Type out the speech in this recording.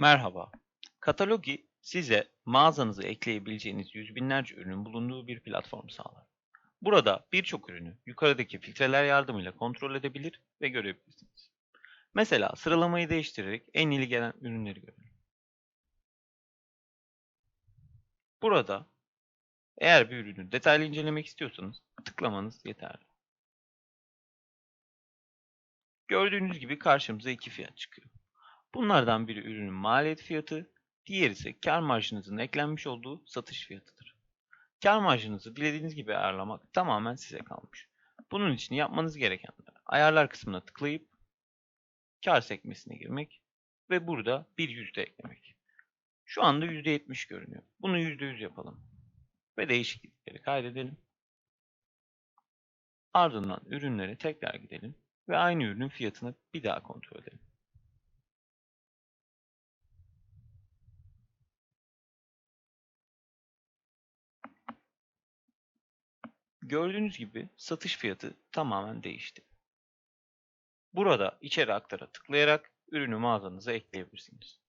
Merhaba. Katalogi size mağazanıza ekleyebileceğiniz yüz binlerce ürünün bulunduğu bir platform sağlar. Burada birçok ürünü yukarıdaki filtreler yardımıyla kontrol edebilir ve görebilirsiniz. Mesela sıralamayı değiştirerek en iyi gelen ürünleri görelim. Burada eğer bir ürünü detaylı incelemek istiyorsanız tıklamanız yeterli. Gördüğünüz gibi karşımıza iki fiyat çıkıyor. Bunlardan biri ürünün maliyet fiyatı, diğeri ise kar marjınızın eklenmiş olduğu satış fiyatıdır. Kar marjınızı dilediğiniz gibi ayarlamak tamamen size kalmış. Bunun için yapmanız gerekenler ayarlar kısmına tıklayıp kar sekmesine girmek ve burada bir yüzde eklemek. Şu anda %70 görünüyor. Bunu %100 yapalım. Ve değişiklikleri kaydedelim. Ardından ürünlere tekrar gidelim ve aynı ürünün fiyatını bir daha kontrol edelim. Gördüğünüz gibi satış fiyatı tamamen değişti. Burada içeri aktara tıklayarak ürünü mağazanıza ekleyebilirsiniz.